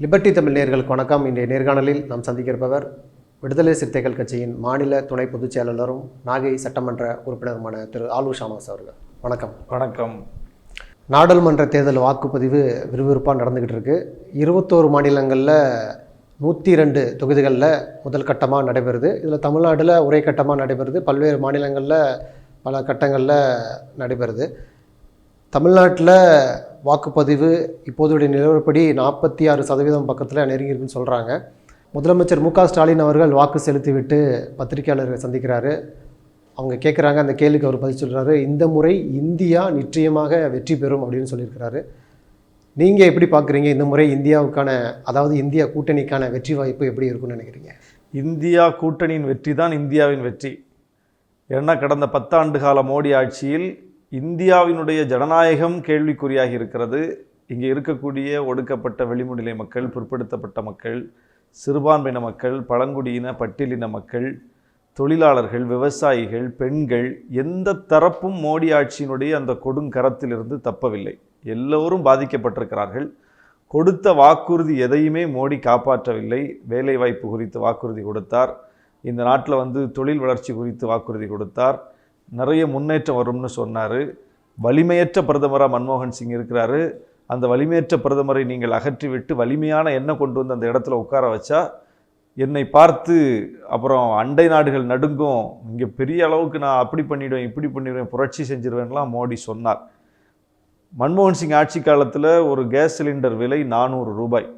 Liberty Tamil நேர்களுக்கு வணக்கம். இன்றைய நேர்காணலில் நாம் சந்திக்க இருப்பவர் விடுதலை சிறுத்தைகள் கட்சியின் மாநில துணை பொதுச் செயலாளரும் நாகை சட்டமன்ற உறுப்பினருமான திரு ஆலு ஷாமாஸ் அவர்கள். வணக்கம். வணக்கம். நாடாளுமன்ற தேர்தல் வாக்குப்பதிவு விறுவிறுப்பாக நடந்துக்கிட்டு இருக்கு. இருபத்தோரு மாநிலங்களில் நூற்றி ரெண்டு தொகுதிகளில் முதல் கட்டமாக நடைபெறுது. இதில் தமிழ்நாட்டில் ஒரே கட்டமாக நடைபெறுது. பல்வேறு மாநிலங்களில் பல கட்டங்களில் நடைபெறுது. தமிழ்நாட்டில் வாக்குப்பதிவு இப்போதைய நிலவரப்படி நாற்பத்தி ஆறு சதவீதம் பக்கத்தில் நெருங்கியிருக்குன்னு சொல்கிறாங்க முதலமைச்சர் மு க ஸ்டாலின் அவர்கள் வாக்கு செலுத்திவிட்டு பத்திரிகையாளர்களை சந்திக்கிறாரு. அவங்க கேட்குறாங்க அந்த கேள்விக்கு அவர் பதில் சொல்கிறாரு இந்த முறை இந்தியா நிச்சயமாக வெற்றி பெறும் அப்படின்னு சொல்லியிருக்கிறாரு. நீங்கள் எப்படி பார்க்குறீங்க இந்த முறை இந்தியாவுக்கான அதாவது இந்தியா கூட்டணிக்கான வெற்றி வாய்ப்பு எப்படி இருக்கும்னு நினைக்கிறீங்க? இந்தியா கூட்டணியின் வெற்றி தான் இந்தியாவின் வெற்றி. ஏன்னா கடந்த பத்தாண்டு கால மோடி ஆட்சியில் இந்தியாவினுடைய ஜனநாயகம் கேள்விக்குறியாகி இருக்கிறது. இங்கே இருக்கக்கூடிய ஒடுக்கப்பட்ட வெளிமுடிலை மக்கள் பிற்படுத்தப்பட்ட மக்கள் சிறுபான்மையின மக்கள் பழங்குடியின பட்டியலின மக்கள் தொழிலாளர்கள் விவசாயிகள் பெண்கள் எந்த தரப்பும் மோடி ஆட்சியினுடைய அந்த கொடுங்கரத்திலிருந்து தப்பவில்லை. எல்லோரும் பாதிக்கப்பட்டிருக்கிறார்கள். கொடுத்த வாக்குறுதி எதையுமே மோடி காப்பாற்றவில்லை. வேலைவாய்ப்பு குறித்து வாக்குறுதி கொடுத்தார். இந்த நாட்டில் வந்து தொழில் வளர்ச்சி குறித்து வாக்குறுதி கொடுத்தார். நிறைய முன்னேற்றம் வரும்னு சொன்னார். வலிமையற்ற பிரதமராக மன்மோகன் சிங் இருக்கிறாரு. அந்த வலிமையற்ற பிரதமரை நீங்கள் அகற்றிவிட்டு வலிமையான எண்ணெய் கொண்டு வந்து அந்த இடத்துல உட்கார வச்சா என்னை பார்த்து அப்புறம் அண்டை நாடுகள் நடுங்கும் இங்கே பெரிய அளவுக்கு நான் அப்படி பண்ணிவிடுவேன் இப்படி பண்ணிடுவேன் புரட்சி செஞ்சிருவேன்லாம் மோடி சொன்னார். மன்மோகன் சிங் ஆட்சி காலத்தில் ஒரு கேஸ் சிலிண்டர் விலை நானூறு ரூபாய்.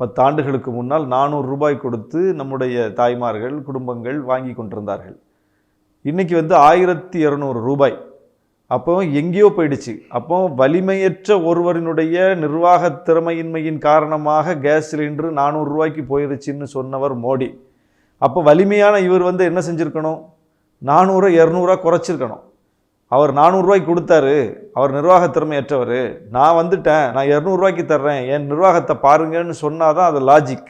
பத்தாண்டுகளுக்கு முன்னால் நானூறு ரூபாய் கொடுத்து நம்முடைய தாய்மார்கள் குடும்பங்கள் வாங்கி கொண்டிருந்தார்கள். இன்றைக்கி வந்து ஆயிரத்தி இரநூறு ரூபாய். அப்போ எங்கேயோ போயிடுச்சு. அப்போ வலிமையற்ற ஒருவரினுடைய நிர்வாக திறமையின்மையின் காரணமாக கேஸ் சிலிண்டர் நானூறு ரூபாய்க்கு சொன்னவர் மோடி. அப்போ வலிமையான இவர் வந்து என்ன செஞ்சுருக்கணும்? நானூறு இரநூறுவா குறைச்சிருக்கணும். அவர் நானூறுரூவாய்க்கு கொடுத்தாரு. அவர் நிர்வாக திறமையற்றவர். நான் வந்துட்டேன். நான் இரநூறுவாய்க்கு தர்றேன். என் நிர்வாகத்தை பாருங்கன்னு சொன்னால் தான் அது லாஜிக்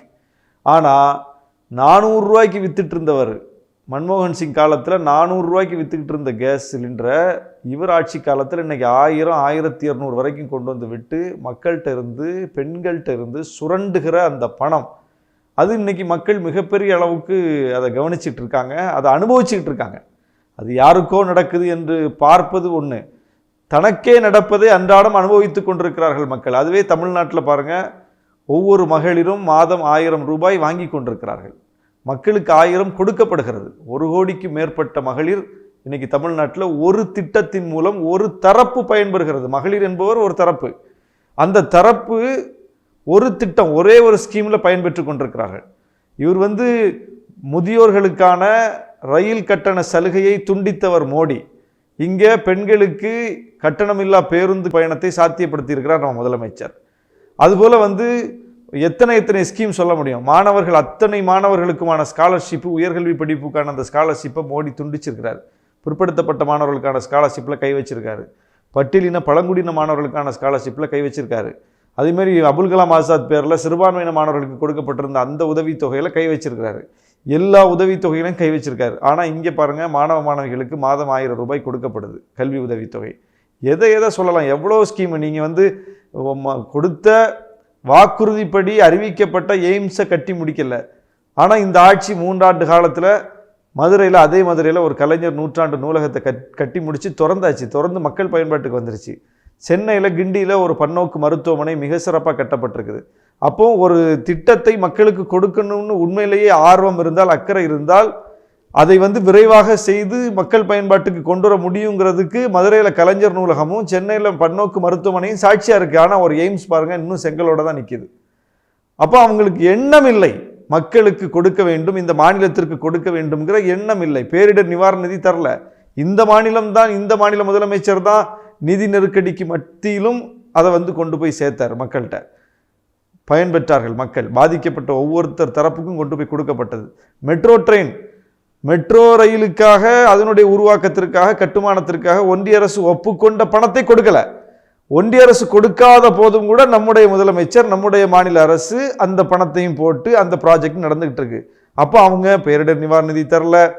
ஆனால் நானூறுரூவாய்க்கு வித்துட்டு இருந்தவர் மன்மோகன் சிங் காலத்தில் நானூறுரூவாய்க்கு விற்றுக்கிட்டு இருந்த கேஸ் சிலிண்டரை இவர் ஆட்சி காலத்தில் இன்றைக்கி ஆயிரம் ஆயிரத்தி இரநூறு வரைக்கும் கொண்டு வந்து விட்டு மக்கள்கிட்ட இருந்து பெண்கள்கிட்ட இருந்து சுரண்டுகிற அந்த பணம். அது இன்னைக்கு மக்கள் மிகப்பெரிய அளவுக்கு அதை கவனிச்சிட்டு இருக்காங்க அதை அனுபவிச்சுக்கிட்டு இருக்காங்க. அது யாருக்கோ நடக்குது என்று பார்ப்பது ஒன்று தனக்கே நடப்பதை அன்றாடம் அனுபவித்துக் கொண்டிருக்கிறார்கள் மக்கள். அதுவே தமிழ்நாட்டில் பாருங்கள் ஒவ்வொரு மகளிரும் மாதம் ஆயிரம் ரூபாய் வாங்கி கொண்டிருக்கிறார்கள். மக்களுக்கு ஆயிரம் கொடுக்கப்படுகிறது. ஒரு கோடிக்கு மேற்பட்ட மகளிர் இன்னைக்கு தமிழ்நாட்டில் ஒரு திட்டத்தின் மூலம் ஒரு தரப்பு பயன்பெறுகிறது. மகளிர் என்பவர் ஒரு தரப்பு. அந்த தரப்பு ஒரு திட்டம் ஒரே ஒரு ஸ்கீமில் பயன்பெற்று கொண்டிருக்கிறார்கள். இவர் வந்து முதியோர்களுக்கான ரயில் கட்டண சலுகையை துண்டித்தவர் மோடி. இங்கே பெண்களுக்கு கட்டணமில்லா பேருந்து பயணத்தை சாத்தியப்படுத்தி இருக்கிறார் நம்ம முதலமைச்சர். அதுபோல் வந்து எத்தனை எத்தனை ஸ்கீம் சொல்ல முடியும்? மாணவர்கள் அத்தனை மாணவர்களுக்குமான ஸ்காலர்ஷிப்பு உயர்கல்வி படிப்புக்கான அந்த ஸ்காலர்ஷிப்பை மோடி துண்டிச்சிருக்கிறார். பிற்படுத்தப்பட்ட மாணவர்களுக்கான ஸ்காலர்ஷிப்பில் கை வச்சிருக்காரு. பட்டியலின பழங்குடியின மாணவர்களுக்கான ஸ்காலர்ஷிப்பில் கை வச்சிருக்காரு. அதேமாரி அபுல் கலாம் ஆசாத் பேரில் சிறுபான்மையின மாணவர்களுக்கு கொடுக்கப்பட்டிருந்த அந்த உதவித்தொகையில் கை வச்சிருக்கிறாரு. எல்லா உதவித்தொகையிலும் கை வச்சிருக்காரு. ஆனால் இங்கே பாருங்கள் மாணவ மாணவிகளுக்கு மாதம் ஆயிரம் ரூபாய் கொடுக்கப்படுது கல்வி உதவித்தொகை. எதை எதை சொல்லலாம்? எவ்வளோ ஸ்கீம் நீங்கள் வந்து கொடுத்த வாக்குறுதிப்படி அறிவிக்கப்பட்ட எய்ம்ஸை கட்டி முடிக்கல. ஆனால் இந்த ஆட்சி மூன்றாண்டு காலத்தில் மதுரையில் அதே மதுரையில் ஒரு கலைஞர் நூற்றாண்டு நூலகத்தை கட் கட்டி முடித்து திறந்தாச்சு. திறந்து மக்கள் பயன்பாட்டுக்கு வந்துருச்சு. சென்னையில் கிண்டியில் ஒரு பன்னோக்கு மருத்துவமனை மிக சிறப்பாக கட்டப்பட்டிருக்குது. அப்போது ஒரு திட்டத்தை மக்களுக்கு கொடுக்கணும்னு உண்மையிலேயே ஆர்வம் இருந்தால் அக்கறை இருந்தால் அதை வந்து விரைவாக செய்து மக்கள் பயன்பாட்டுக்கு கொண்டு வர முடியுங்கிறதுக்கு மதுரையில் கலைஞர் நூலகமும் சென்னையில் பன்னோக்கு மருத்துவமனையும் சாட்சியாக இருக்குது ஆனால் ஒரு எய்ம்ஸ் பாருங்கள் இன்னும் செங்கலோட தான் நிற்கிது அப்போ அவங்களுக்கு எண்ணம் இல்லை. மக்களுக்கு கொடுக்க வேண்டும் இந்த மாநிலத்திற்கு கொடுக்க வேண்டும்ங்கிற எண்ணம் இல்லை. பேரிடர் நிவாரண நிதி தரல. இந்த மாநிலம் தான் இந்த மாநில முதலமைச்சர் தான் நிதி நெருக்கடிக்கு மத்தியிலும் அதை வந்து கொண்டு போய் சேர்த்தார் மக்கள்கிட்ட. பயன்பெற்றார்கள் மக்கள். பாதிக்கப்பட்ட ஒவ்வொருத்தர் தரப்புக்கும் கொண்டு போய் கொடுக்கப்பட்டது. மெட்ரோ ட்ரெயின் மெட்ரோ ரயிலுக்காக அதனுடைய உருவாக்கத்திற்காக கட்டுமானத்திற்காக ஒன்றிய அரசு ஒப்புக்கொண்ட பணத்தை கொடுக்கல. ஒன்றிய அரசு கொடுக்காத போதும் கூட நம்முடைய முதலமைச்சர் நம்முடைய மாநில அரசு அந்த பணத்தையும் போட்டு அந்த ப்ராஜெக்ட் நடந்துகிட்டு இருக்கு. அப்போ அவங்க பேரிடர் நிவாரண நிதி தரல.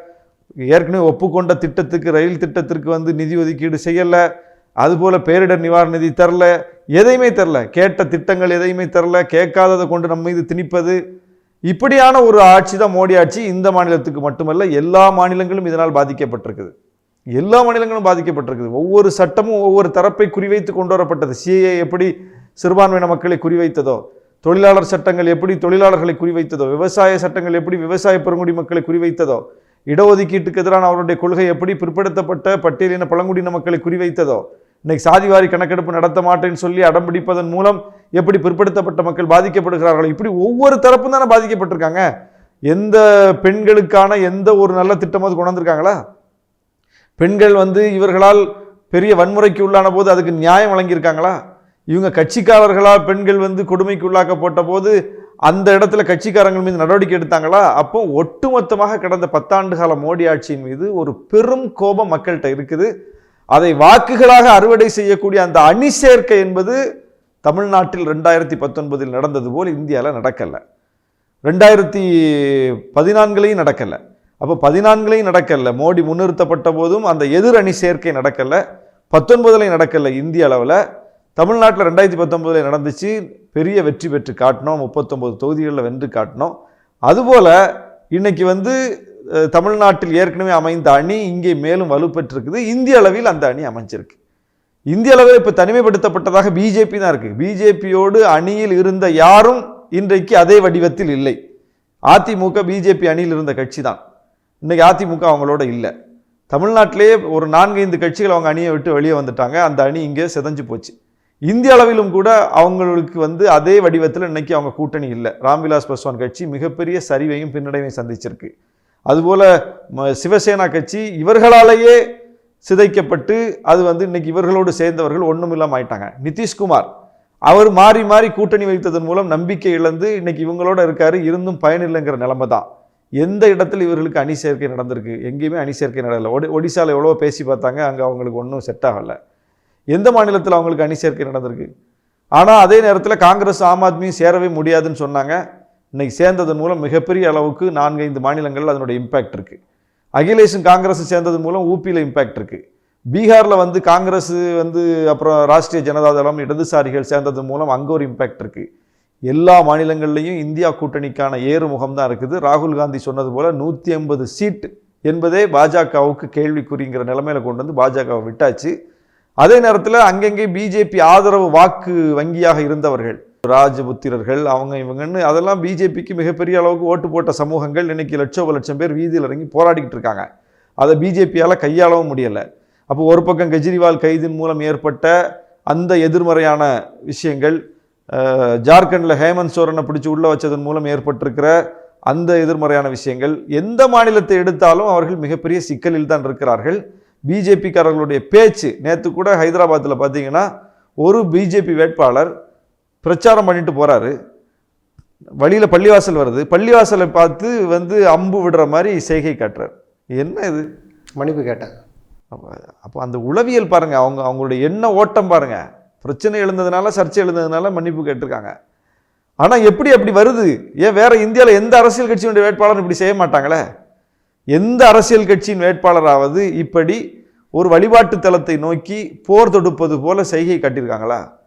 ஏற்கனவே ஒப்புக்கொண்ட திட்டத்துக்கு ரயில் திட்டத்திற்கு வந்து நிதி ஒதுக்கீடு செய்யலை. அதுபோல் பேரிடர் நிவாரண நிதி தரல. எதையுமே தரல. கேட்ட திட்டங்கள் எதையுமே தரல. கேட்காததை கொண்டு நம்ம மீது திணிப்பது. இப்படியான ஒரு ஆட்சி தான் மோடி ஆட்சி இந்த மாநிலத்துக்கு மட்டுமல்ல எல்லா மாநிலங்களும் இதனால் பாதிக்கப்பட்டிருக்குது. எல்லா மாநிலங்களும் பாதிக்கப்பட்டிருக்குது. ஒவ்வொரு சட்டமும் ஒவ்வொரு தரப்பை குறிவைத்து கொண்டு வரப்பட்டது. சிஏ எப்படி சிறுபான்மையின மக்களை குறிவைத்ததோ தொழிலாளர் சட்டங்கள் எப்படி தொழிலாளர்களை குறிவைத்ததோ விவசாய சட்டங்கள் எப்படி விவசாய பெருங்குடி மக்களை குறிவைத்ததோ இடஒதுக்கீட்டுக்கு எதிரான அவருடைய கொள்கை எப்படி பிற்படுத்தப்பட்ட பட்டியலின பழங்குடியின மக்களை குறிவைத்ததோ இன்னைக்கு சாதிவாரி கணக்கெடுப்பு நடத்த மாட்டேன்னு சொல்லி அடம்பிடிப்பதன் மூலம் எப்படி பிற்படுத்தப்பட்ட மக்கள் பாதிக்கப்படுகிறார்கள் இப்படி ஒவ்வொரு தரப்பும் தானே பாதிக்கப்பட்டிருக்காங்க. எந்த பெண்களுக்கான எந்த ஒரு நல்ல திட்டமாவது கொண்டு வந்திருக்காங்களா பெண்கள் வந்து இவர்களால் பெரிய வன்முறைக்கு உள்ளான போது அதுக்கு நியாயம் வழங்கியிருக்காங்களா? இவங்க கட்சிக்காரர்களாக பெண்கள் வந்து கொடுமைக்கு உள்ளாக்கப்பட்ட போது அந்த இடத்துல கட்சிக்காரங்கள் மீது நடவடிக்கை எடுத்தாங்களா? அப்போ ஒட்டுமொத்தமாக கடந்த பத்தாண்டு கால மோடி ஆட்சியின் மீது ஒரு பெரும் கோபம் மக்கள்கிட்ட இருக்குது. அதை வாக்குகளாக அறுவடை செய்யக்கூடிய அந்த அணி சேர்க்கை என்பது தமிழ்நாட்டில் ரெண்டாயிரத்தி பத்தொன்பதில் நடந்தது போல் இந்தியாவில் நடக்கலை. ரெண்டாயிரத்தி பதினான்குலையும் நடக்கலை. அப்போ பதினான்குலையும் நடக்கலை. மோடி முன்னிறுத்தப்பட்ட போதும் அந்த எதிர் அணி சேர்க்கை நடக்கலை. பத்தொன்பதுலையும் நடக்கலை இந்திய அளவில். தமிழ்நாட்டில் ரெண்டாயிரத்தி பத்தொன்பதில் நடந்துச்சு. பெரிய வெற்றி பெற்று காட்டினோம். முப்பத்தொம்போது தொகுதிகளில் வென்று காட்டினோம். அதுபோல் இன்னைக்கு வந்து தமிழ்நாட்டில் ஏற்கனவே அமைந்த அணி இங்கே மேலும் வலுப்பெற்றிருக்குது. இந்திய அளவில் அந்த அணி அமைஞ்சிருக்கு. இந்திய அளவில் இப்போ தனிமைப்படுத்தப்பட்டதாக பிஜேபி தான் இருக்குது பிஜேபியோடு அணியில் இருந்த யாரும் இன்றைக்கு அதே வடிவத்தில் இல்லை. அதிமுக பிஜேபி அணியில் இருந்த கட்சி தான். இன்றைக்கி அதிமுக அவங்களோட இல்லை. தமிழ்நாட்டிலே ஒரு நான்கைந்து கட்சிகள் அவங்க அணியை விட்டு வெளியே வந்துட்டாங்க. அந்த அணி இங்கே சிதைஞ்சு போச்சு. இந்திய அளவிலும் கூட அவங்களுக்கு வந்து அதே வடிவத்தில் இன்னைக்கு அவங்க கூட்டணி இல்லை. ராம்விலாஸ் பாஸ்வான் கட்சி மிகப்பெரிய சரிவையும் பின்னடைவையும் சந்திச்சிருக்கு. அதுபோல் ம- சிவசேனா கட்சி இவர்களாலேயே சிதைக்கப்பட்டு அது வந்து இன்னைக்கு இவர்களோடு சேர்ந்தவர்கள் ஒன்றும் இல்லாமல் ஆயிட்டாங்க. நிதிஷ்குமார் அவர் மாறி மாறி கூட்டணி வைத்ததன் மூலம் நம்பிக்கை இழந்து இன்னைக்கு இவங்களோட இருக்காரு இருந்தும் பயனில்லைங்கிற நிலைமை தான் எந்த இடத்துல இவர்களுக்கு அணி சேர்க்கை நடந்திருக்கு? எங்கேயுமே அணி சேர்க்கை நடக்கல. ஒடி ஒடிசாவில் எவ்வளோ பேசி பார்த்தாங்க அங்கே அவங்களுக்கு ஒன்றும் செட் ஆகலை. எந்த மாநிலத்தில் அவங்களுக்கு அணி சேர்க்கை நடந்திருக்கு? ஆனால் அதே நேரத்தில் காங்கிரஸ் ஆம் ஆத்மியும் சேரவே முடியாதுன்னு சொன்னாங்க. இன்னைக்கு சேர்ந்ததன் மூலம் மிகப்பெரிய அளவுக்கு நான்கைந்து மாநிலங்களில் அதனுடைய இம்பேக்ட் இருக்குது அகிலேஷும் காங்கிரஸ் சேர்ந்தது மூலம் ஊபியில் இம்பேக்ட் இருக்குது பீகாரில் வந்து காங்கிரஸ் வந்து அப்புறம் ராஷ்ட்ரிய ஜனதாதளம் இடதுசாரிகள் சேர்ந்தது மூலம் அங்கே ஒரு இம்பேக்ட் இருக்குது எல்லா மாநிலங்கள்லையும் இந்தியா கூட்டணிக்கான ஏறுமுகம் தான் இருக்குது. ராகுல் காந்தி சொன்னது போல் நூற்றி ஐம்பது சீட் என்பதே பாஜகவுக்கு கேள்விக்குறிங்கிற நிலைமையில் கொண்டு வந்து பாஜகவை விட்டாச்சு. அதே நேரத்தில் அங்கங்கே பிஜேபி ஆதரவு வாக்கு வங்கியாக இருந்தவர்கள் ராஜபுத்திரர்கள் அவங்க இவங்கன்னு அதெல்லாம் பிஜேபிக்கு மிகப்பெரிய அளவுக்கு ஓட்டு போட்ட சமூகங்கள் இன்றைக்கி லட்சோப லட்சம் பேர் வீதியில் இறங்கி போராடிக்கிட்டு இருக்காங்க. அதை பிஜேபியால் கையாளவும் முடியலை. அப்போ ஒரு பக்கம் கெஜ்ரிவால் கைதின் மூலம் ஏற்பட்ட அந்த எதிர்மறையான விஷயங்கள் ஜார்க்கண்டில் ஹேமந்த் சோரனை பிடிச்சி உள்ள வச்சதன் மூலம் ஏற்பட்டிருக்கிற அந்த எதிர்மறையான விஷயங்கள் எந்த மாநிலத்தை எடுத்தாலும் அவர்கள் மிகப்பெரிய சிக்கலில் தான் இருக்கிறார்கள். பிஜேபிக்காரர்களுடைய பேச்சு நேற்று கூட ஹைதராபாத்தில் பார்த்தீங்கன்னா ஒரு பிஜேபி வேட்பாளர் பிரச்சாரம் பண்ணிட்டு போறாரு. வழியில பள்ளிவாசல் வருது. பள்ளிவாசலை பார்த்து வந்து அம்பு விடுற மாதிரி செய்கை காட்டுறார். என்ன இது? மன்னிப்பு கேட்டேன் அப்ப- அப்போ அந்த உளவியல் பாருங்க. அவங்க அவங்களுடைய எண்ண ஓட்டம் பாருங்க. பிரச்சனை எழுந்ததுனால சர்ச்சை எழுந்ததுனால மன்னிப்பு கேட்டிருக்காங்க. ஆனா எப்படி அப்படி வருது? ஏன் வேற இந்தியாவில் எந்த அரசியல் கட்சியினுடைய வேட்பாளர் இப்படி செய்ய மாட்டாங்களே? எந்த அரசியல் கட்சியின் வேட்பாளராவது இப்படி ஒரு வழிபாட்டு தலத்தை நோக்கி போர் தொடுப்பது போல செய்கை காட்டியிருக்காங்களா?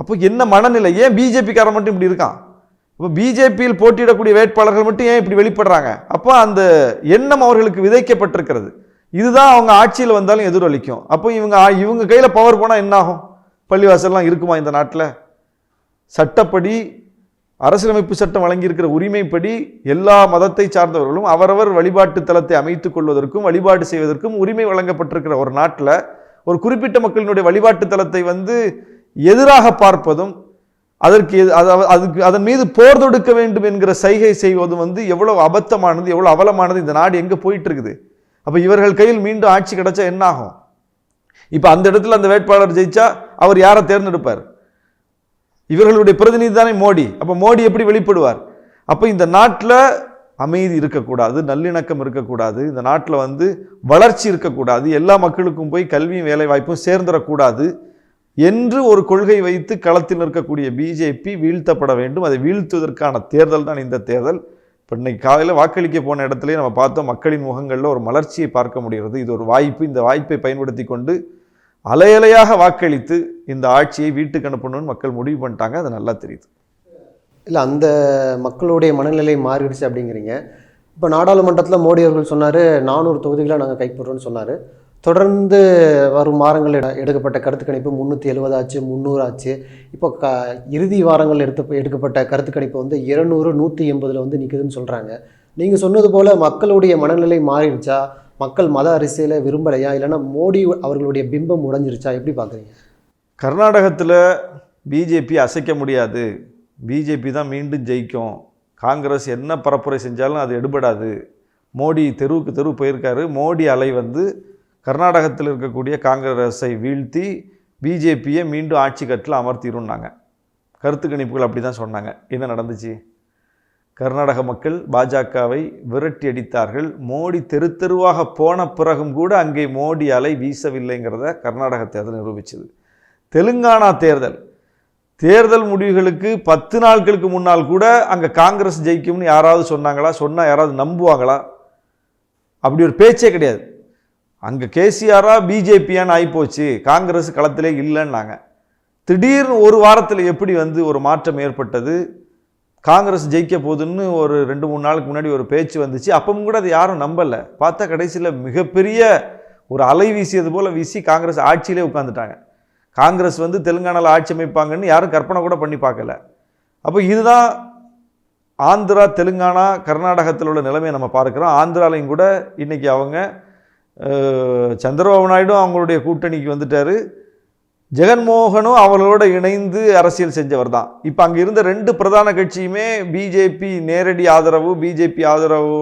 அப்போ என்ன மனநிலை? ஏன் பிஜேபிக்காரன் மட்டும் இப்படி இருக்கான்? இப்போ பிஜேபியில் போட்டியிடக்கூடிய வேட்பாளர்கள் மட்டும் ஏன் இப்படி வெளிப்படுறாங்க? அப்போ அந்த எண்ணம் அவர்களுக்கு விதைக்கப்பட்டிருக்கிறது. இதுதான் அவங்க ஆட்சியில் வந்தாலும் எதிரொலிக்கும். அப்போ இவங்க ஆ- இவங்க கையில் பவர் போனால் என்னாகும்? பள்ளிவாசல்லாம் இருக்குமா இந்த நாட்டில்? சட்டப்படி அரசியலமைப்பு சட்டம் வழங்கியிருக்கிற உரிமைப்படி எல்லா மதத்தை சார்ந்தவர்களும் அவரவர் வழிபாட்டு தலத்தை அமைத்துக் கொள்வதற்கும் வழிபாடு செய்வதற்கும் உரிமை வழங்கப்பட்டிருக்கிற ஒரு நாட்டில் ஒரு குறிப்பிட்ட மக்களினுடைய வழிபாட்டு தலத்தை வந்து எதிராக பார்ப்பதும் அதற்கு எது- அதாவது அதுக்கு அதன் மீது போர் தொடுக்க வேண்டும் என்கிற சைகை செய்வதும் வந்து எவ்வளவு அபத்தமானது எவ்வளவு அவலமானது இந்த நாடு எங்கே போயிட்டு இருக்குது அப்போ இவர்கள் கையில் மீண்டும் ஆட்சி கிடைச்சா என்ன ஆகும் இப்போ அந்த இடத்துல அந்த வேட்பாளர் ஜெயிச்சா அவர் யாரை தேர்ந்தெடுப்பார்? இவர்களுடைய பிரதிநிதி தானே மோடி. அப்போ மோடி எப்படி வெளிப்படுவார்? அப்போ இந்த நாட்டில் அமைதி இருக்கக்கூடாது நல்லிணக்கம் இருக்கக்கூடாது இந்த நாட்டில் வந்து வளர்ச்சி இருக்கக்கூடாது எல்லா மக்களுக்கும் போய் கல்வியும் வேலைவாய்ப்பும் சேர்ந்துடக்கூடாது என்று ஒரு கொள்கை வைத்து களத்தில் இருக்கக்கூடிய பிஜேபி வீழ்த்தப்பட வேண்டும். அதை வீழ்த்துவதற்கான தேர்தல் தான் இந்த தேர்தல். இப்போ இன்றைக்கி காலையில் வாக்களிக்க போன இடத்துலயே நம்ம பார்த்தோம் மக்களின் முகங்களில் ஒரு மலர்ச்சியை பார்க்க முடிகிறது. இது ஒரு வாய்ப்பு. இந்த வாய்ப்பை பயன்படுத்தி கொண்டு அலையலையாக வாக்களித்து இந்த ஆட்சியை வீட்டுக்கு அனுப்பணும்னு மக்கள் முடிவு பண்ணிட்டாங்க. அது நல்லா தெரியுது. இல்லை அந்த மக்களுடைய மனநிலை மாறிடுச்சு அப்படிங்கிறீங்க. இப்போ நாடாளுமன்றத்தில் மோடி அவர்கள் சொன்னார் நானூறு தொகுதிகளை நாங்கள் கைப்பற்றோன்னு சொன்னார். தொடர்ந்து வரும் வாரங்கள் எடுக்கப்பட்ட கருத்து கணிப்பு முந்நூற்றி எழுபது ஆச்சு முந்நூறு ஆச்சு. இப்போ க இறுதி வாரங்கள் எடுத்து எடுக்கப்பட்ட கருத்து கணிப்பு வந்து இருநூறு நூற்றி எண்பதில் வந்து நிற்குதுன்னு சொல்கிறாங்க நீங்கள் சொன்னது போல் மக்களுடைய மனநிலை மாறிடுச்சா? மக்கள் மத அரசியலை விரும்பலையா? இல்லைன்னா மோடி அவர்களுடைய பிம்பம் உடைஞ்சிருச்சா? எப்படி பார்க்குறீங்க கர்நாடகத்தில் பிஜேபி அசைக்க முடியாது. பிஜேபி தான் மீண்டும் ஜெயிக்கும். காங்கிரஸ் என்ன பரப்புரை செஞ்சாலும் அது எடுபடாது. மோடி தெருவுக்கு தெரு போயிருக்காரு. மோடி அலை வந்து கர்நாடகத்தில் இருக்கக்கூடிய காங்கிரஸை வீழ்த்தி பிஜேபியை மீண்டும் ஆட்சி கட்டில் அமர்த்திடும்னாங்க. கருத்து கணிப்புகள் அப்படி தான் சொன்னாங்க. என்ன நடந்துச்சு? கர்நாடக மக்கள் பாஜகவை விரட்டி அடித்தார்கள். மோடி தெரு தெருவாக போன பிறகும் கூட அங்கே மோடி அலை வீசவில்லைங்கிறத கர்நாடக தேர்தல் நிரூபிச்சது. தெலுங்கானா தேர்தல். தேர்தல் முடிவுகளுக்கு பத்து நாட்களுக்கு முன்னால் கூட அங்கே காங்கிரஸ் ஜெயிக்கும்னு யாராவது சொன்னாங்களா? சொன்னால் யாராவது நம்புவாங்களா? அப்படி ஒரு பேச்சே கிடையாது. அங்கே கேசிஆரா பிஜேபியான்னு ஆகிப்போச்சு காங்கிரஸ் களத்திலே இல்லைன்னாங்க. திடீர்னு ஒரு வாரத்தில் எப்படி வந்து ஒரு மாற்றம் ஏற்பட்டது? காங்கிரஸ் ஜெயிக்க போகுதுன்னு ஒரு ரெண்டு மூணு நாளுக்கு முன்னாடி ஒரு பேச்சு வந்துச்சு. அப்பவும் கூட அதை யாரும் நம்பலை. பார்த்தா கடைசியில் மிகப்பெரிய ஒரு அலை வீசியது போல் வீசி காங்கிரஸ் ஆட்சியிலே உட்காந்துட்டாங்க காங்கிரஸ் வந்து தெலுங்கானாவில் ஆட்சி அமைப்பாங்கன்னு யாரும் கற்பனை கூட பண்ணி பார்க்கல. அப்போ இதுதான் ஆந்திரா தெலுங்கானா கர்நாடகத்தில் உள்ள நிலைமையை நம்ம பார்க்குறோம். ஆந்திராலையும் கூட இன்றைக்கி அவங்க சந்திரபாபு நாயுடும் அவங்களுடைய கூட்டணிக்கு வந்துட்டார். ஜெகன்மோகனும் அவர்களோட இணைந்து அரசியல் செஞ்சவர் தான். இப்போ அங்கே இருந்த ரெண்டு பிரதான கட்சியுமே பிஜேபி நேரடி ஆதரவு பிஜேபி ஆதரவு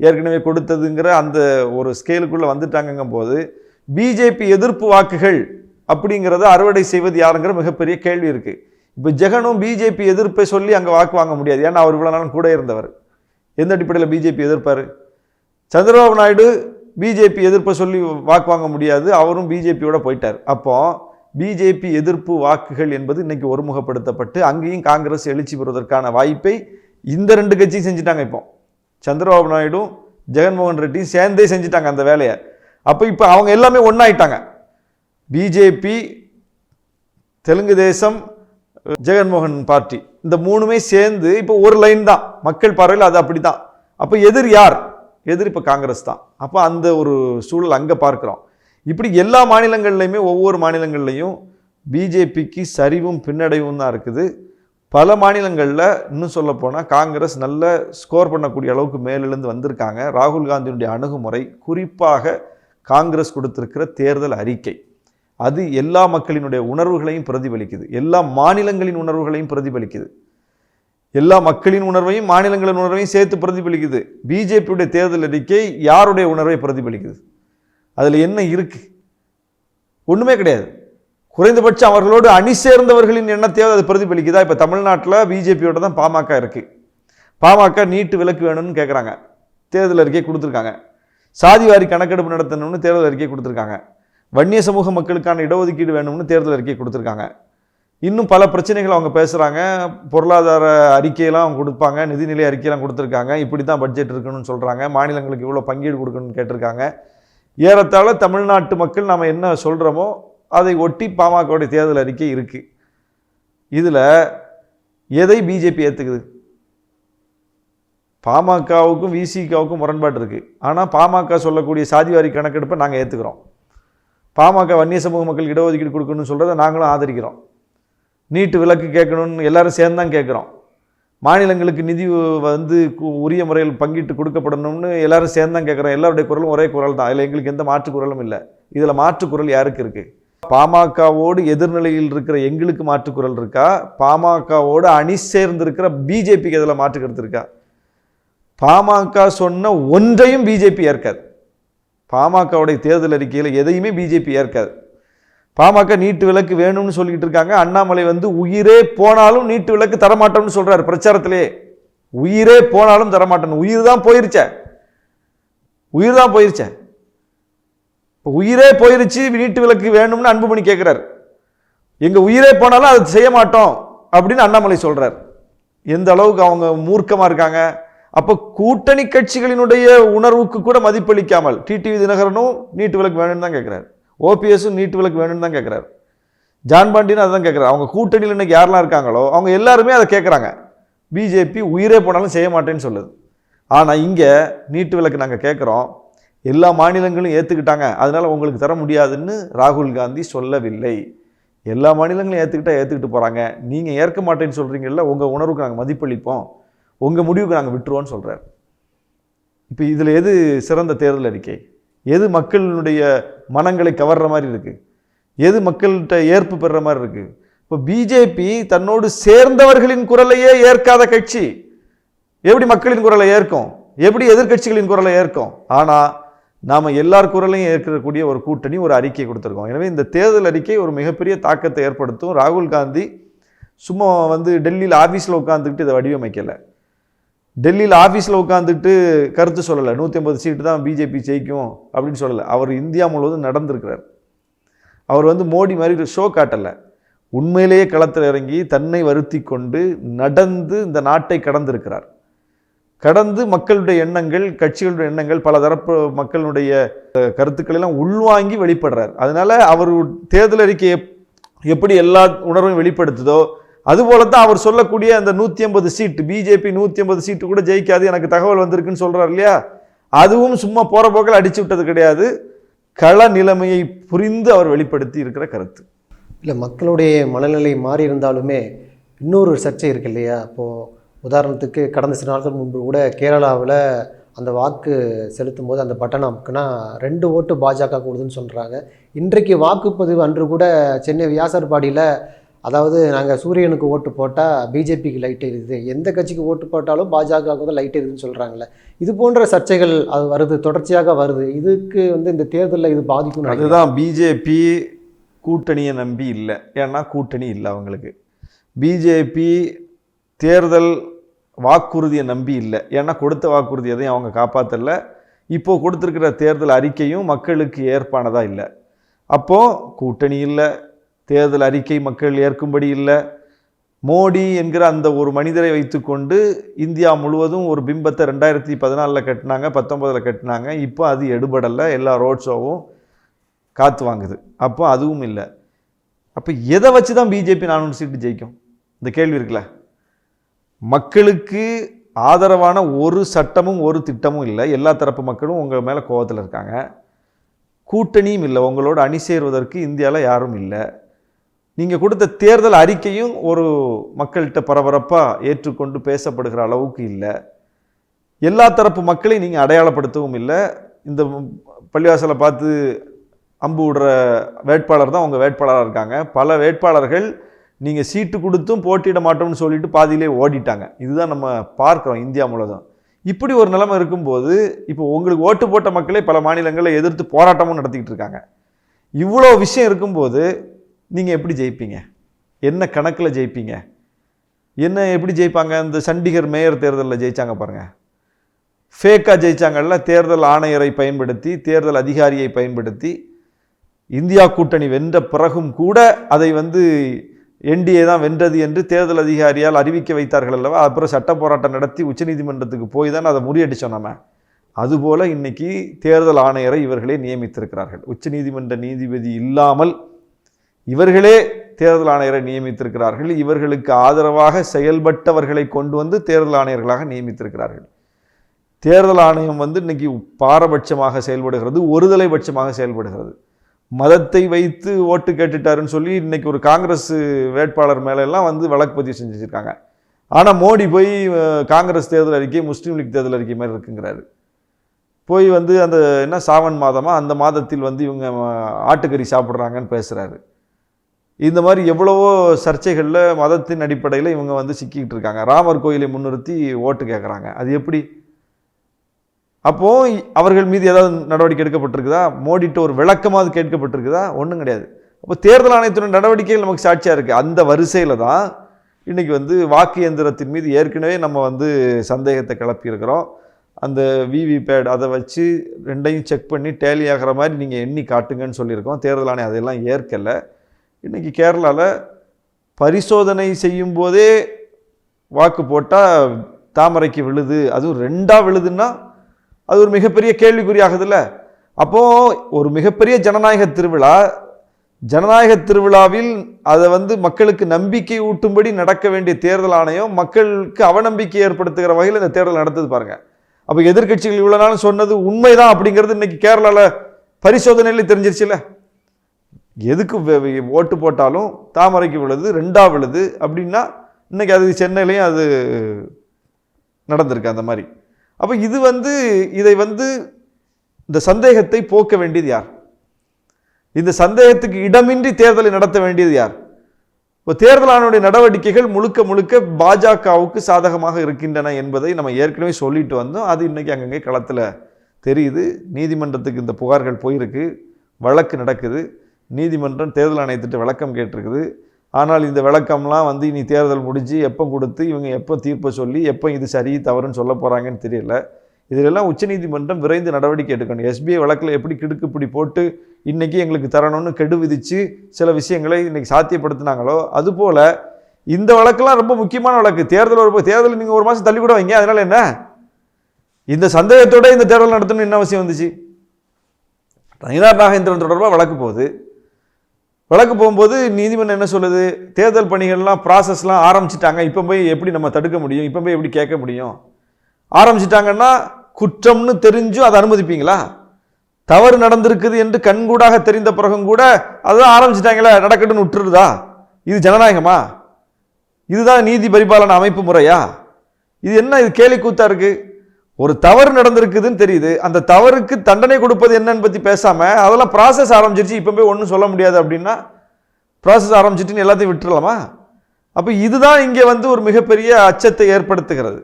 ஏற்கனவே கொடுத்ததுங்கிற அந்த ஒரு ஸ்கேலுக்குள்ளே வந்துட்டாங்கங்கும் போது பிஜேபி எதிர்ப்பு வாக்குகள் அப்படிங்கிறத அறுவடை செய்வது யாருங்கிற மிகப்பெரிய கேள்வி இருக்குது இப்போ ஜெகனும் பிஜேபி எதிர்ப்பை சொல்லி அங்கே வாக்கு வாங்க முடியாது. ஏன்னா அவர் இவ்வளோ நாளும் கூட இருந்தவர். எந்த அடிப்படையில் பிஜேபி எதிர்ப்பார்? சந்திரபாபு நாயுடு பிஜேபி எதிர்ப்பை சொல்லி வாக்கு வாங்க முடியாது. அவரும் பிஜேபியோட போயிட்டார். அப்போது பிஜேபி எதிர்ப்பு வாக்குகள் என்பது இன்னைக்கு ஒருமுகப்படுத்தப்பட்டு அங்கேயும் காங்கிரஸ் எழுச்சி பெறுவதற்கான வாய்ப்பை இந்த ரெண்டு கட்சியும் செஞ்சுட்டாங்க இப்போ. சந்திரபாபு நாயுடும் ஜெகன்மோகன் ரெட்டியும் சேர்ந்தே செஞ்சுட்டாங்க அந்த வேலையை. அப்போ இப்போ அவங்க எல்லாமே ஒன்றாயிட்டாங்க பிஜேபி தெலுங்கு தேசம் ஜெகன்மோகன் பார்ட்டி இந்த மூணுமே சேர்ந்து இப்போ ஒரு லைன் தான். மக்கள் பார்வையில் அது அப்படி தான் அப்போ எதிர் யார்? எதிர் இப்போ காங்கிரஸ் தான். அப்போ அந்த ஒரு சூழல் அங்கே பார்க்குறோம். இப்படி எல்லா மாநிலங்கள்லையுமே ஒவ்வொரு மாநிலங்கள்லையும் பிஜேபிக்கு சரிவும் பின்னடைவும் தான் இருக்குது. பல மாநிலங்களில் இன்னும் சொல்லப்போனால் காங்கிரஸ் நல்ல ஸ்கோர் பண்ணக்கூடிய அளவுக்கு மேலிருந்து வந்திருக்காங்க. ராகுல் காந்தியினுடைய அணுகுமுறை குறிப்பாக காங்கிரஸ் கொடுத்திருக்கிற தேர்தல் அறிக்கை. அது எல்லா மக்களினுடைய உணர்வுகளையும் பிரதிபலிக்குது. எல்லா மாநிலங்களின் உணர்வுகளையும் பிரதிபலிக்குது. எல்லா மக்களின் உணர்வையும் மாநிலங்களின் உணர்வையும் சேர்த்து பிரதிபலிக்குது. பிஜேபியுடைய தேர்தல் அறிக்கை யாருடைய உணர்வை பிரதிபலிக்குது? அதில் என்ன இருக்கு? ஒன்றுமே கிடையாது. குறைந்தபட்சம் அவர்களோடு அணி சேர்ந்தவர்களின் எண்ணத்தையாவது அது பிரதிபலிக்குதா? இப்போ தமிழ்நாட்டில் பிஜேபியோட தான் பாமக இருக்குது பாமக நீட்டு விலக்கு வேணும்னு கேட்குறாங்க தேர்தல் அறிக்கை கொடுத்துருக்காங்க. சாதிவாரி கணக்கெடுப்பு நடத்தணும்னு தேர்தல் அறிக்கை கொடுத்துருக்காங்க. வன்னிய சமூக மக்களுக்கான இடஒதுக்கீடு வேணும்னு தேர்தல் அறிக்கை கொடுத்துருக்காங்க. இன்னும் பல பிரச்சனைகள் அவங்க பேசுகிறாங்க பொருளாதார அறிக்கையெல்லாம் அவங்க கொடுப்பாங்க. நிதிநிலை அறிக்கையெல்லாம் கொடுத்துருக்காங்க. இப்படி தான் பட்ஜெட் இருக்கணும்னு சொல்கிறாங்க மாநிலங்களுக்கு இவ்வளோ பங்கீடு கொடுக்கணும்னு கேட்டிருக்காங்க. ஏறத்தாழ தமிழ்நாட்டு மக்கள் நாம் என்ன சொல்கிறோமோ அதை ஒட்டி பாமகவுடைய தேர்தல் அறிக்கை இருக்குது இதில் எதை பிஜேபி ஏற்றுக்குது பாமகவுக்கும் விசிகாவுக்கும் முரண்பாடு இருக்குது ஆனால் பாமக சொல்லக்கூடிய சாதிவாரி கணக்கெடுப்பை நாங்கள் ஏற்றுக்கிறோம் பாமக வன்னிய சமூக மக்கள் இடஒதுக்கீடு கொடுக்கணும்னு சொல்கிறத நாங்களும் ஆதரிக்கிறோம். நீட்டு விலக்கு கேட்கணும்னு எல்லாரும் சேர்ந்து தான் கேட்குறோம். மாநிலங்களுக்கு நிதி வந்து உரிய முறையில் பங்கிட்டு கொடுக்கப்படணும்னு எல்லாரும் சேர்ந்து தான் கேட்குறோம். எல்லாருடைய குரலும் ஒரே குரல் தான் அதில் எங்களுக்கு எந்த மாற்று குரலும் இல்லை. இதில் மாற்று குரல் யாருக்கு இருக்குது பாமகவோடு எதிர்நிலையில் இருக்கிற எங்களுக்கு மாற்று குரல் இருக்கா? பாமகவோடு அணி சேர்ந்திருக்கிற பிஜேபிக்கு இதில் மாற்று கருத்து இருக்கா? பாமக சொன்ன ஒன்றையும் பிஜேபி ஏற்காது. பாமகவுடைய தேர்தல் அறிக்கையில் எதையுமே பிஜேபி ஏற்காது. பாமக நீட்டு விளக்கு வேணும்னு சொல்லிட்டு இருக்காங்க. அண்ணாமலை வந்து உயிரே போனாலும் நீட்டு விளக்கு தரமாட்டோம்னு சொல்றாரு பிரச்சாரத்திலே. உயிரே போனாலும் தரமாட்டோம் உயிர் தான் போயிருச்ச. உயிர் தான் போயிருச்ச. இப்போ உயிரே போயிருச்சு நீட்டு விளக்கு வேணும்னு அன்புமணி கேட்குறாரு எங்க உயிரே போனாலும் அதை செய்ய மாட்டோம் அப்படின்னு அண்ணாமலை சொல்றார். எந்த அளவுக்கு அவங்க மூர்க்கமா இருக்காங்க. அப்போ கூட்டணி கட்சிகளினுடைய உணர்வுக்கு கூட மதிப்பளிக்காமல் டிடிவி தினகரனும் நீட்டு விளக்கு வேணும்னு தான் கேட்குறாரு ஓபிஎஸும் நீட் விளக்கு வேணும்னு தான் கேட்குறாரு ஜான் பாண்டினு அதான் கேட்குறாரு அவங்க கூட்டணியில் இன்னைக்கு யாரெல்லாம் இருக்காங்களோ அவங்க எல்லாருமே அதை கேட்குறாங்க பிஜேபி உயிரே போனாலும் செய்ய மாட்டேன்னு சொல்லுது. ஆனால் இங்கே நீட்டு விளக்கு நாங்கள் கேட்குறோம் எல்லா மாநிலங்களும் ஏற்றுக்கிட்டாங்க அதனால் உங்களுக்கு தர முடியாதுன்னு ராகுல் காந்தி சொல்லவில்லை. எல்லா மாநிலங்களும் ஏற்றுக்கிட்டா ஏற்றுக்கிட்டு போகிறாங்க நீங்கள் ஏற்க மாட்டேன்னு சொல்கிறீங்கல்ல உங்கள் உணர்வுக்கு நாங்கள் மதிப்பளிப்போம். உங்கள் முடிவுக்கு நாங்கள் விட்டுருவோன்னு சொல்கிறார் இப்போ இதில் எது சிறந்த தேர்தல் அறிக்கை? எது மக்களினுடைய மனங்களை கவர்ற மாதிரி இருக்குது எது மக்கள்கிட்ட ஏற்பு பெறுற மாதிரி இருக்குது இப்போ பிஜேபி தன்னோடு சேர்ந்தவர்களின் குரலையே ஏற்காத கட்சி. எப்படி மக்களின் குரலை ஏற்கும்? எப்படி எதிர்க்கட்சிகளின் குரலை ஏற்கும்? ஆனால் நாம் எல்லார் குரலையும் ஏற்கக்கூடிய ஒரு கூட்டணி ஒரு அறிக்கை கொடுத்துருக்கோம். எனவே இந்த தேர்தல் அறிக்கை ஒரு மிகப்பெரிய தாக்கத்தை ஏற்படுத்தும். ராகுல் காந்தி சும்மா வந்து டெல்லியில் ஆஃபீஸில் உட்காந்துக்கிட்டு இதை வடிவமைக்கலை. டெல்லியில் ஆஃபீஸில் உட்காந்துட்டு கருத்து சொல்லலை. நூற்றி ஐம்பது சீட்டு தான் பிஜேபி ஜெயிக்கும் அப்படின்னு சொல்லலை. அவர் இந்தியா முழுவதும் நடந்திருக்கிறார். அவர் வந்து மோடி மாதிரி ஷோ காட்டலை. உண்மையிலேயே களத்தில் இறங்கி தன்னை வருத்தி கொண்டு நடந்து இந்த நாட்டை கடந்திருக்கிறார். கடந்து மக்களுடைய எண்ணங்கள் கட்சிகளுடைய எண்ணங்கள் பல தரப்பு மக்களுடைய கருத்துக்களெல்லாம் எல்லாம் உள்வாங்கி வெளிப்படுறார். அதனால் அவர் தேர்தல் அறிக்கை எப்படி எல்லா உணர்வையும் வெளிப்படுத்துதோ அதுபோல தான் அவர் சொல்லக்கூடிய அந்த நூற்றி ஐம்பது சீட்டு பிஜேபி நூற்றி ஐம்பது சீட்டு கூட ஜெயிக்காது எனக்கு தகவல் வந்திருக்குன்னு சொல்கிறார் இல்லையா? அதுவும் சும்மா போகிற போக்கில் அடிச்சு விட்டது கிடையாது. கள நிலைமையை புரிந்து அவர் வெளிப்படுத்தி இருக்கிற கருத்து. இல்லை மக்களுடைய மனநிலை மாறி இருந்தாலுமே இன்னொரு சர்ச்சை இருக்கு இல்லையா? இப்போது உதாரணத்துக்கு கடந்த சில நாட்கள் முன்பு கூட கேரளாவில் அந்த வாக்கு செலுத்தும் போது அந்த பட்டன் அமுக்குனா ரெண்டு ஓட்டு பாஜக கொடுதுன்னு சொல்கிறாங்க இன்றைக்கு வாக்குப்பதிவு அன்று கூட சென்னை வியாசர்பாடியில் அதாவது நாங்கள் சூரியனுக்கு ஓட்டு போட்டால் பிஜேபிக்கு லைட் எரியுது. எந்த கட்சிக்கு ஓட்டு போட்டாலும் பாஜகவுக்கு தான் லைட் எரியுதுன்னு சொல்கிறாங்களே இது போன்ற சர்ச்சைகள் அது வருது தொடர்ச்சியாக வருது. இதுக்கு வந்து இந்த தேர்தலில் இது பாதிக்கும் அதுதான் பிஜேபி கூட்டணியை நம்பி இல்லை. ஏன்னா கூட்டணி இல்லை அவங்களுக்கு. பிஜேபி தேர்தல் வாக்குறுதியை நம்பி இல்லை. ஏன்னா கொடுத்த வாக்குறுதி எதையும் அவங்க காப்பாற்றல இப்போது கொடுத்துருக்கிற தேர்தல் அறிக்கையும் மக்களுக்கு ஏற்பானதாக இல்லை. அப்போது கூட்டணி இல்லை. தேர்தல் அறிக்கை மக்கள் ஏற்கும்படி இல்லை. மோடி என்கிற அந்த ஒரு மனிதரை வைத்துக்கொண்டு இந்தியா முழுவதும் ஒரு பிம்பத்தை ரெண்டாயிரத்தி பதினாலில் கட்டினாங்க பத்தொன்பதில் கட்டினாங்க. இப்போ அது எடுபடலை. எல்லா ரோட் ஷோவும் காத்து வாங்குது. அப்போ அதுவும் இல்லை. அப்போ எதை வச்சு தான் பிஜேபி நானூறு சீட்டு ஜெயிக்கும்? இந்த கேள்வி இருக்குல்ல. மக்களுக்கு ஆதரவான ஒரு சட்டமும் ஒரு திட்டமும் இல்லை. எல்லா தரப்பு மக்களும் உங்கள் மேலே கோவத்தில் இருக்காங்க. கூட்டணியும் இல்லை. உங்களோட அணி சேர்வதற்கு இந்தியாவில் யாரும் இல்லை. நீங்கள் கொடுத்த தேர்தல் அறிக்கையும் ஒரு மக்கள்கிட்ட பரபரப்பாக ஏற்றுக்கொண்டு பேசப்படுகிற அளவுக்கு இல்லை. எல்லா தரப்பு மக்களையும் நீங்கள் அடையாளப்படுத்தவும் இல்லை. இந்த பள்ளிவாசலை பார்த்து அம்பு விடுற வேட்பாளர் தான் உங்கள் வேட்பாளராக இருக்காங்க. பல வேட்பாளர்கள் நீங்கள் சீட்டு கொடுத்தும் போட்டியிட மாட்டோம்னு சொல்லிட்டு பாதியிலே ஓடிட்டாங்க. இதுதான் நம்ம பார்க்குறோம் இந்தியா முழுவதும். இப்படி ஒரு நிலைமை இருக்கும்போது இப்போ உங்களுக்கு ஓட்டு போட்ட மக்களே பல மாநிலங்களில் எதிர்த்து போராட்டமும் நடத்திக்கிட்டு இருக்காங்க. இவ்வளோ விஷயம் இருக்கும்போது நீங்கள் எப்படி ஜெயிப்பீங்க? என்ன கணக்கில் ஜெயிப்பீங்க? என்ன எப்படி ஜெயிப்பாங்க? இந்த சண்டிகர் மேயர் தேர்தலில் ஜெயிச்சாங்க பாருங்கள் ஃபேக்காக ஜெயிச்சாங்கல்ல தேர்தல் ஆணையரை பயன்படுத்தி தேர்தல் அதிகாரியை பயன்படுத்தி இந்தியா கூட்டணி வென்ற பிறகும் கூட அதை வந்து என்டிஏ தான் வென்றது என்று தேர்தல் அதிகாரியால் அறிவிக்க வைத்தார்கள் அல்லவா? அப்புறம் சட்ட போராட்டம் நடத்தி உச்சநீதிமன்றத்துக்கு போய் தான் அதை முறியடிச்சோம் நம்ம அதுபோல் இன்றைக்கி தேர்தல் ஆணையரை இவர்களே நியமித்திருக்கிறார்கள். உச்சநீதிமன்ற நீதிபதி இல்லாமல் இவர்களே தேர்தல் ஆணையரை நியமித்திருக்கிறார்கள். இவர்களுக்கு ஆதரவாக செயல்பட்டவர்களை கொண்டு வந்து தேர்தல் ஆணையர்களாக நியமித்திருக்கிறார்கள். தேர்தல் ஆணையம் வந்து இன்னைக்கு பாரபட்சமாக செயல்படுகிறது ஒருதலை பட்சமாக செயல்படுகிறது. மதத்தை வைத்து ஓட்டு கேட்டுட்டாருன்னு சொல்லி இன்னைக்கு ஒரு காங்கிரஸ் வேட்பாளர் மேலெல்லாம் வந்து வழக்கு பதிவு செஞ்சு வச்சுருக்காங்க. ஆனால் மோடி போய் காங்கிரஸ் தேர்தல் அறிக்கை முஸ்லீம் லீக் தேர்தல் அறிக்கை மாதிரி இருக்குங்கிறாரு. போய் வந்து அந்த என்ன சாவன் மாதமாக அந்த மாதத்தில் வந்து இவங்க ஆட்டுக்கறி சாப்பிட்றாங்கன்னு பேசுகிறாரு இந்த மாதிரி எவ்வளவோ சர்ச்சைகளில் மதத்தின் அடிப்படையில் இவங்க வந்து சிக்கிக்கிட்டு இருக்காங்க. ராமர் கோயிலை முன்னிறுத்தி ஓட்டு கேட்குறாங்க அது எப்படி? அப்போது அவர்கள் மீது ஏதாவது நடவடிக்கை எடுக்கப்பட்டிருக்குதா? மோடிட்டு ஒரு விளக்கமாக கேட்கப்பட்டிருக்குதா? ஒன்றும் கிடையாது. அப்போ தேர்தல் ஆணையத்தின் நடவடிக்கைகள் நமக்கு சாட்சியாக இருக்குது அந்த வரிசையில் தான் இன்றைக்கி வந்து வாக்கு இயந்திரத்தின் மீது ஏற்கனவே நம்ம வந்து சந்தேகத்தை கிளப்பியிருக்கிறோம் அந்த விவிபேட் அதை வச்சு ரெண்டையும் செக் பண்ணி டேலி ஆகிற மாதிரி நீங்கள் எண்ணி காட்டுங்கன்னு சொல்லியிருக்கோம். தேர்தல் ஆணையம் அதெல்லாம் ஏற்கலை. இன்னைக்கு கேரளாவில் பரிசோதனை செய்யும் போதே வாக்கு போட்டால் தாமரைக்கு விழுது. அதுவும் ரெண்டாக விழுதுன்னா அது ஒரு மிகப்பெரிய கேள்விக்குறியாகுதுல்ல. அப்போது ஒரு மிகப்பெரிய ஜனநாயக திருவிழா ஜனநாயக திருவிழாவில் அதை வந்து மக்களுக்கு நம்பிக்கை ஊட்டும்படி நடக்க வேண்டிய தேர்தல் ஆணையம் மக்களுக்கு அவநம்பிக்கை ஏற்படுத்துகிற வகையில் இந்த தேர்தல் நடத்துது பாருங்கள் அப்போ எதிர்க்கட்சிகள் இவ்வளோ நாள் சொன்னது உண்மைதான் அப்படிங்கிறது இன்னைக்கு கேரளாவில் பரிசோதனையில் தெரிஞ்சிருச்சுல்ல. எதுக்கு ஓட்டு போட்டாலும் தாமரைக்கு விழுது ரெண்டாக விழுது அப்படின்னா இன்னைக்கு அது சென்னையிலையும் அது நடந்திருக்கு அந்த மாதிரி. அப்போ இது வந்து இதை வந்து இந்த சந்தேகத்தை போக்க வேண்டியது யார்? இந்த சந்தேகத்துக்கு இடமின்றி தேர்தலை நடத்த வேண்டியது யார்? இப்போ தேர்தல் ஆணையுடைய நடவடிக்கைகள் முழுக்க முழுக்க பாஜகவுக்கு சாதகமாக இருக்கின்றன என்பதை நம்ம ஏற்கனவே சொல்லிட்டு வந்தோம். அது இன்னைக்கு அங்கங்கே களத்தில் தெரியுது. நீதிமன்றத்துக்கு இந்த புகார்கள் போயிருக்கு. வழக்கு நடக்குது. நீதிமன்றம் தேர்தல் ஆணையத்திட்ட விளக்கம் கேட்டிருக்குது. ஆனால் இந்த விளக்கம்லாம் வந்து இனி தேர்தல் முடிஞ்சு எப்போ கொடுத்து இவங்க எப்போ தீர்ப்பை சொல்லி எப்போ இது சரி தவறுன்னு சொல்ல போகிறாங்கன்னு தெரியல. இதிலெல்லாம் உச்சநீதிமன்றம் விரைந்து நடவடிக்கை எடுக்கணும். எஸ்பிஐ வழக்கில் எப்படி கிடுக்குப்பிடி போட்டு இன்றைக்கி எங்களுக்கு தரணும்னு கெடு விதித்து சில விஷயங்களை இன்றைக்கி சாத்தியப்படுத்தினாங்களோ அதுபோல் இந்த வழக்கெல்லாம் ரொம்ப முக்கியமான வழக்கு. தேர்தல் ஒரு தேர்தல் நீங்கள் ஒரு மாதம் தள்ளி கூட வைங்க அதனால் என்ன? இந்த சந்தேகத்தோட இந்த தேர்தல் நடத்தணும்னு என்ன அவசியம் வந்துச்சு? நயினார் நாகேந்திரன் தொடர்பாக வழக்கு போகுது. வழக்கு போகும்போது நீதிமன்றம் என்ன சொல்லுது? தேர்தல் பணிகள்லாம் ப்ராசஸ்லாம் ஆரம்பிச்சிட்டாங்க. இப்போ போய் எப்படி நம்ம தடுக்க முடியும்? இப்போ போய் எப்படி கேட்க முடியும்? ஆரம்பிச்சிட்டாங்கன்னா குற்றம்னு தெரிஞ்சும் அதை அனுமதிப்பீங்களா? தவறு நடந்திருக்குது என்று கண்கூடாக தெரிந்த பிறகும் கூட அதுதான் ஆரம்பிச்சிட்டாங்களே நடக்கட்டுன்னு விட்டுருதா இது ஜனநாயகமா? இதுதான் நீதி பரிபாலன அமைப்பு முறையா? இது என்ன இது கேலி கூத்தா இருக்குது ஒரு தவறு நடந்திருக்குதுன்னு தெரியுது. அந்த தவறுக்கு தண்டனை கொடுப்பது என்னன்னு பற்றி பேசாமல் அதெல்லாம் ப்ராசஸ் ஆரம்பிச்சிருச்சு. இப்போ போய் ஒன்றும் சொல்ல முடியாது அப்படின்னா ப்ராசஸ் ஆரம்பிச்சிட்டுன்னு எல்லாத்தையும் விட்டுறலாமா? அப்போ இதுதான் இங்கே வந்து ஒரு மிகப்பெரிய அச்சத்தை ஏற்படுத்துகிறது.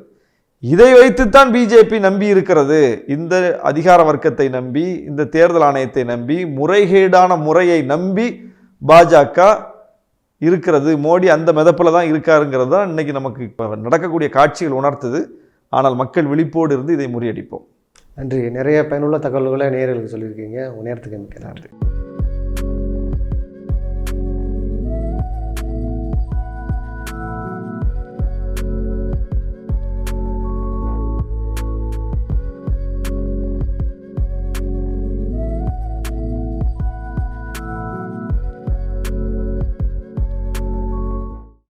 இதை வைத்துத்தான் பிஜேபி நம்பி இருக்கிறது. இந்த அதிகார வர்க்கத்தை நம்பி இந்த தேர்தல் ஆணையத்தை நம்பி முறைகேடான முறையை நம்பி பாஜக இருக்கிறது. மோடி அந்த மிதப்பில் தான் இருக்காருங்கிறது தான் இன்னைக்கு நமக்கு இப்போ நடக்கக்கூடிய காட்சிகள் உணர்த்துது. ஆனால் மக்கள் விழிப்போடு இருந்து இதை முறியடிப்போம். நன்றி. நிறைய பயனுள்ள தகவல்களை நேயர்களுக்கு சொல்லியிருக்கீங்க. உங்கள் நேரத்துக்கு மிக்க நன்றி.